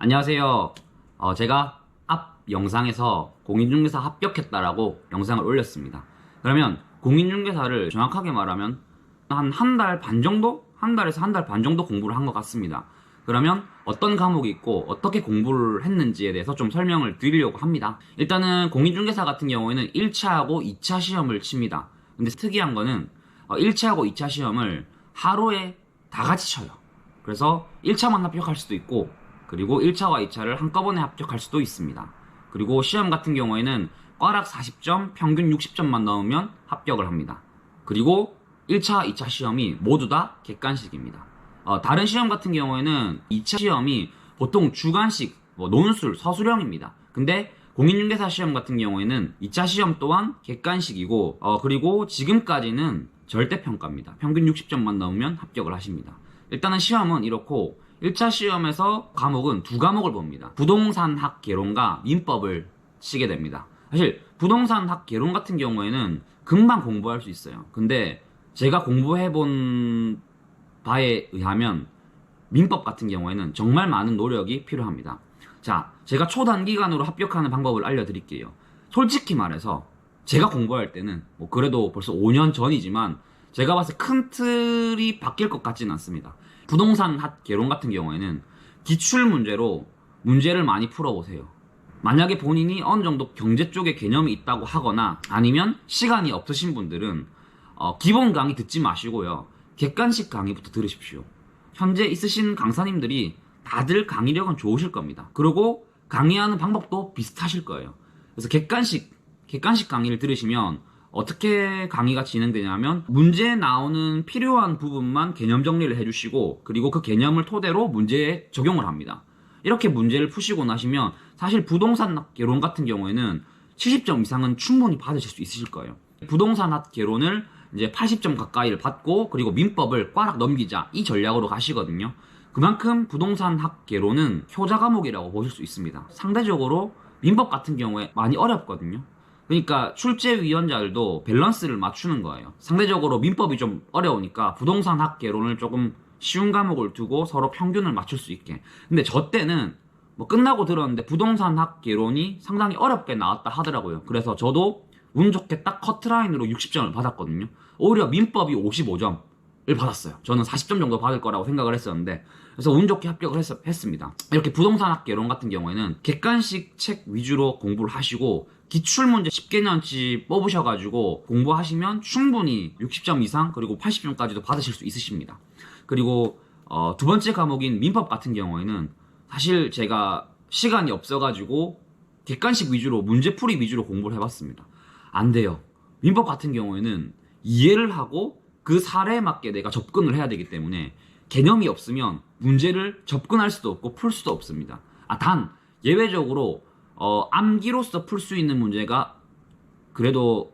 안녕하세요. 어, 제가 앞 영상에서 공인중개사 합격했다라고 영상을 올렸습니다. 그러면 공인중개사를 정확하게 말하면 한 한 달 반 정도? 한 달에서 한 달 반 정도 공부를 한 것 같습니다. 그러면 어떤 과목이 있고 어떻게 공부를 했는지에 대해서 좀 설명을 드리려고 합니다. 일단은 공인중개사 같은 경우에는 1차하고 2차 시험을 칩니다. 근데 특이한 거는 1차하고 2차 시험을 하루에 다 같이 쳐요. 그래서 1차만 합격할 수도 있고 그리고 1차와 2차를 한꺼번에 합격할 수도 있습니다. 그리고 시험 같은 경우에는 꽈락 40점, 평균 60점만 넣으면 합격을 합니다. 그리고 1차, 2차 시험이 모두 다 객관식입니다. 어, 다른 시험 같은 경우에는 2차 시험이 보통 주관식, 뭐 논술, 서술형입니다. 근데 공인중개사 시험 같은 경우에는 2차 시험 또한 객관식이고 어, 그리고 지금까지는 절대평가입니다. 평균 60점만 넣으면 합격을 하십니다. 일단은 시험은 이렇고 1차 시험에서 과목은 두 과목을 봅니다. 부동산학 개론과 민법을 치게 됩니다. 사실 부동산학 개론 같은 경우에는 금방 공부할 수 있어요. 근데 제가 공부해 본 바에 의하면 민법 같은 경우에는 정말 많은 노력이 필요합니다. 자, 제가 초단기간으로 합격하는 방법을 알려드릴게요. 솔직히 말해서 제가 공부할 때는 뭐 그래도 벌써 5년 전이지만 제가 봤을 때 큰 틀이 바뀔 것 같지는 않습니다. 부동산 학 개론 같은 경우에는 기출 문제로 문제를 많이 풀어보세요. 만약에 본인이 어느 정도 경제 쪽에 개념이 있다고 하거나 아니면 시간이 없으신 분들은 어, 기본 강의 듣지 마시고요. 객관식 강의부터 들으십시오. 현재 있으신 강사님들이 다들 강의력은 좋으실 겁니다. 그리고 강의하는 방법도 비슷하실 거예요. 그래서 객관식, 객관식 강의를 들으시면 어떻게 강의가 진행되냐면 문제에 나오는 필요한 부분만 개념 정리를 해주시고 그리고 그 개념을 토대로 문제에 적용을 합니다. 이렇게 문제를 푸시고 나시면 사실 부동산 개론 같은 경우에는 70점 이상은 충분히 받으실 수 있으실 거예요. 부동산 학 개론을 이제 80점 가까이를 받고 그리고 민법을 꽈락 넘기자 이 전략으로 가시거든요. 그만큼 부동산 학 개론은 효자 과목이라고 보실 수 있습니다. 상대적으로 민법 같은 경우에 많이 어렵거든요. 그러니까 출제위원자들도 밸런스를 맞추는 거예요. 상대적으로 민법이 좀 어려우니까 부동산 학 개론을 조금 쉬운 과목을 두고 서로 평균을 맞출 수 있게. 근데 저 때는 뭐 끝나고 들었는데 부동산 학 개론이 상당히 어렵게 나왔다 하더라고요. 그래서 저도 운 좋게 딱 커트라인으로 60점을 받았거든요. 오히려 민법이 55점을 받았어요. 저는 40점 정도 받을 거라고 생각을 했었는데 그래서 운 좋게 합격을 했, 습니다 이렇게 부동산 학 개론 같은 경우에는 객관식 책 위주로 공부를 하시고 기출문제 10개년치 뽑으셔가지고 공부하시면 충분히 60점 이상 그리고 80점까지도 받으실 수 있으십니다. 그리고 어, 두 번째 과목인 민법 같은 경우에는 사실 제가 시간이 없어가지고 객관식 위주로 문제풀이 위주로 공부를 해봤습니다. 안 돼요. 민법 같은 경우에는 이해를 하고 그 사례에 맞게 내가 접근을 해야 되기 때문에 개념이 없으면 문제를 접근할 수도 없고 풀 수도 없습니다. 아, 단 예외적으로 어, 암기로서 풀 수 있는 문제가 그래도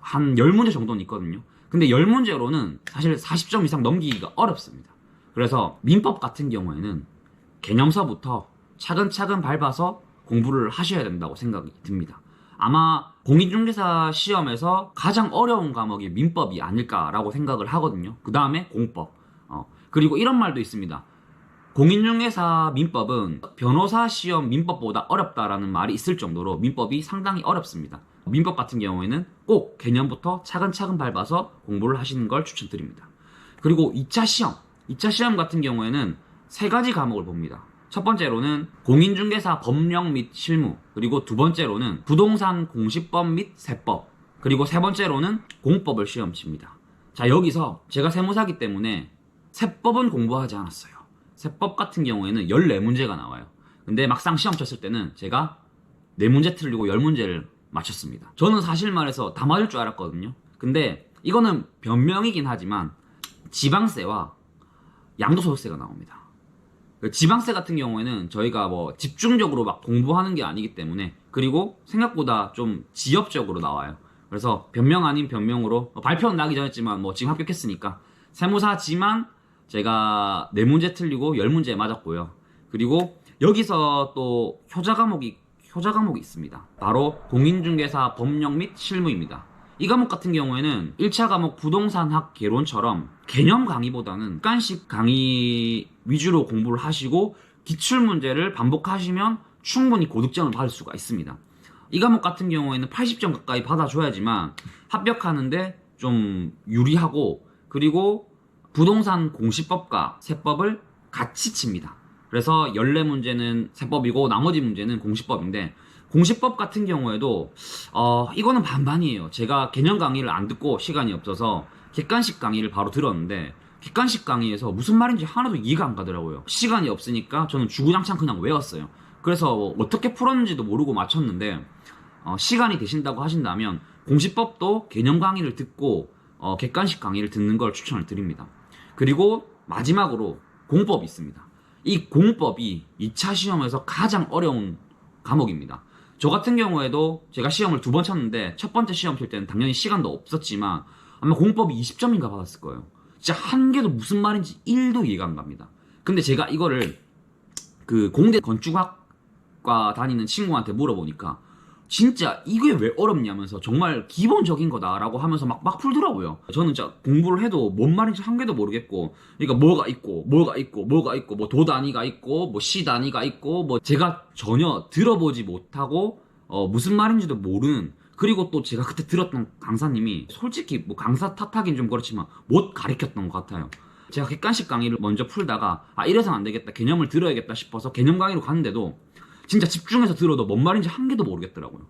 한 10문제 정도는 있거든요. 근데 10문제로는 사실 40점 이상 넘기기가 어렵습니다. 그래서 민법 같은 경우에는 개념서부터 차근차근 밟아서 공부를 하셔야 된다고 생각이 듭니다. 아마 공인중개사 시험에서 가장 어려운 과목이 민법이 아닐까라고 생각을 하거든요. 그 다음에 공법. 어, 그리고 이런 말도 있습니다. 공인중개사 민법은 변호사 시험 민법보다 어렵다라는 말이 있을 정도로 민법이 상당히 어렵습니다. 민법 같은 경우에는 꼭 개념부터 차근차근 밟아서 공부를 하시는 걸 추천드립니다. 그리고 2차 시험. 2차 시험 같은 경우에는 세 가지 과목을 봅니다. 첫 번째로는 공인중개사 법령 및 실무, 그리고 두 번째로는 부동산 공시법 및 세법, 그리고 세 번째로는 공법을 시험 칩니다. 자, 여기서 제가 세무사기 때문에 세법은 공부하지 않았어요. 세법 같은 경우에는 14문제가 나와요. 근데 막상 시험 쳤을 때는 제가 4문제 틀리고 10문제를 맞췄습니다. 저는 사실 말해서 다 맞을 줄 알았거든요. 근데 이거는 변명이긴 하지만 지방세와 양도소득세가 나옵니다. 그 지방세 같은 경우에는 저희가 뭐 집중적으로 막 공부하는 게 아니기 때문에 그리고 생각보다 좀 지역적으로 나와요. 그래서 변명 아닌 변명으로 뭐 발표는 나기 전했지만 뭐 지금 합격했으니까 세무사지만 제가 네 문제 틀리고 열 문제 맞았고요. 그리고 여기서 또 효자 과목이 효자 과목이 있습니다. 바로 공인중개사 법령 및 실무입니다. 이 과목 같은 경우에는 1차 과목 부동산학 개론처럼 개념 강의보다는 객관식 강의 위주로 공부를 하시고 기출 문제를 반복하시면 충분히 고득점을 받을 수가 있습니다. 이 과목 같은 경우에는 80점 가까이 받아줘야지만 합격하는데 좀 유리하고 그리고 부동산 공시법과 세법을 같이 칩니다. 그래서 14문제는 세법이고 나머지 문제는 공시법인데 공시법 같은 경우에도 어 이거는 반반이에요. 제가 개념 강의를 안 듣고 시간이 없어서 객관식 강의를 바로 들었는데 객관식 강의에서 무슨 말인지 하나도 이해가 안 가더라고요. 시간이 없으니까 저는 주구장창 그냥 외웠어요. 그래서 어떻게 풀었는지도 모르고 맞췄는데 어, 시간이 되신다고 하신다면 공시법도 개념 강의를 듣고 어, 객관식 강의를 듣는 걸 추천을 드립니다. 그리고 마지막으로 공법이 있습니다. 이 공법이 2차 시험에서 가장 어려운 과목입니다. 저 같은 경우에도 제가 시험을 두 번 쳤는데 첫 번째 시험 칠 때는 당연히 시간도 없었지만 아마 공법이 20점인가 받았을 거예요. 진짜 한 개도 무슨 말인지 1도 이해가 안 갑니다. 근데 제가 이거를 그 공대 건축학과 다니는 친구한테 물어보니까 진짜 이게 왜 어렵냐면서 정말 기본적인 거다라고 하면서 막, 막 풀더라고요. 저는 진짜 공부를 해도 뭔 말인지 한 개도 모르겠고, 그러니까 뭐가 있고, 뭐가 있고, 뭐가 있고, 뭐 도 단위가 있고, 뭐 시 단위가 있고, 뭐 제가 전혀 들어보지 못하고, 어, 무슨 말인지도 모르는, 그리고 또 제가 그때 들었던 강사님이 솔직히 뭐 강사 탓하긴 좀 그렇지만 못 가르쳤던 것 같아요. 제가 객관식 강의를 먼저 풀다가, 아, 이래서는 안 되겠다. 개념을 들어야겠다 싶어서 개념 강의로 갔는데도 진짜 집중해서 들어도 뭔 말인지 한 개도 모르겠더라고요.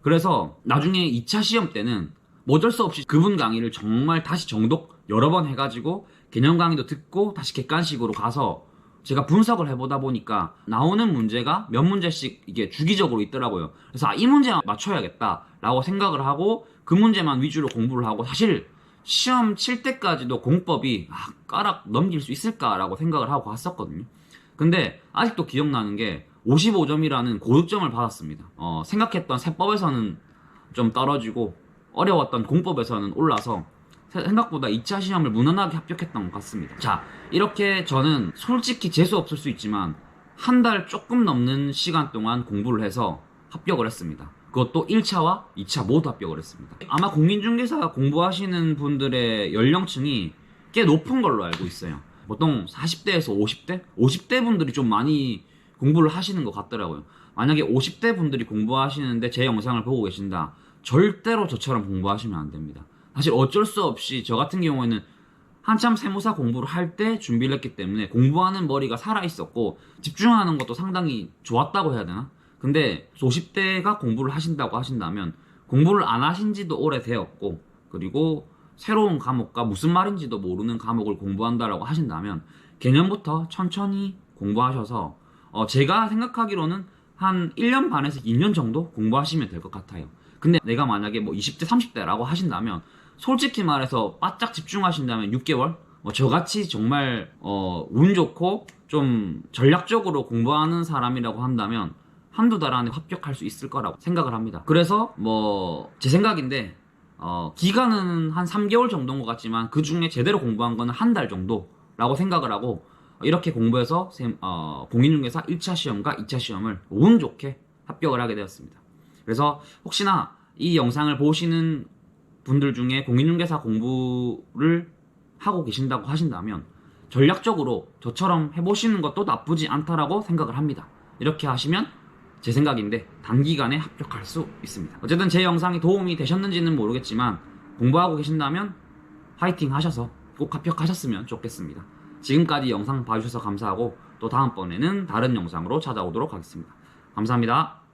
그래서 나중에 2차 시험 때는 뭐 어쩔 수 없이 그분 강의를 정말 다시 정독 여러 번 해가지고 개념 강의도 듣고 다시 객관식으로 가서 제가 분석을 해보다 보니까 나오는 문제가 몇 문제씩 이게 주기적으로 있더라고요. 그래서 아, 이 문제만 맞춰야겠다라고 생각을 하고 그 문제만 위주로 공부를 하고 사실 시험 칠 때까지도 공법이 아, 까락 넘길 수 있을까라고 생각을 하고 갔었거든요. 근데 아직도 기억나는 게 55점이라는 고득점을 받았습니다. 어, 생각했던 세법에서는 좀 떨어지고 어려웠던 공법에서는 올라서 세- 생각보다 2차 시험을 무난하게 합격했던 것 같습니다. 자, 이렇게 저는 솔직히 재수 없을 수 있지만 한 달 조금 넘는 시간 동안 공부를 해서 합격을 했습니다. 그것도 1차와 2차 모두 합격을 했습니다. 아마 공인중개사 공부하시는 분들의 연령층이 꽤 높은 걸로 알고 있어요. 보통 40대에서 50대? 50대 분들이 좀 많이 공부를 하시는 것 같더라고요. 만약에 50대 분들이 공부하시는데 제 영상을 보고 계신다. 절대로 저처럼 공부하시면 안 됩니다. 사실 어쩔 수 없이 저 같은 경우에는 한참 세무사 공부를 할 때 준비를 했기 때문에 공부하는 머리가 살아 있었고 집중하는 것도 상당히 좋았다고 해야 되나? 근데 50대가 공부를 하신다고 하신다면 공부를 안 하신 지도 오래되었고 그리고 새로운 과목과 무슨 말인지도 모르는 과목을 공부한다라고 하신다면 개념부터 천천히 공부하셔서 어, 제가 생각하기로는 한 1년 반에서 2년 정도 공부하시면 될 것 같아요. 근데 내가 만약에 뭐 20대, 30대라고 하신다면 솔직히 말해서 바짝 집중하신다면 6개월? 뭐 저같이 정말 어, 운 좋고 좀 전략적으로 공부하는 사람이라고 한다면 한두 달 안에 합격할 수 있을 거라고 생각을 합니다. 그래서 뭐 제 생각인데 어, 기간은 한 3개월 정도인 것 같지만 그 중에 제대로 공부한 거는 한 달 정도라고 생각을 하고 이렇게 공부해서 세- 어, 공인중개사 1차 시험과 2차 시험을 운 좋게 합격을 하게 되었습니다. 그래서 혹시나 이 영상을 보시는 분들 중에 공인중개사 공부를 하고 계신다고 하신다면 전략적으로 저처럼 해보시는 것도 나쁘지 않다라고 생각을 합니다. 이렇게 하시면 제 생각인데 단기간에 합격할 수 있습니다. 어쨌든 제 영상이 도움이 되셨는지는 모르겠지만 공부하고 계신다면 화이팅 하셔서 꼭 합격하셨으면 좋겠습니다. 지금까지 영상 봐주셔서 감사하고 또 다음번에는 다른 영상으로 찾아오도록 하겠습니다. 감사합니다.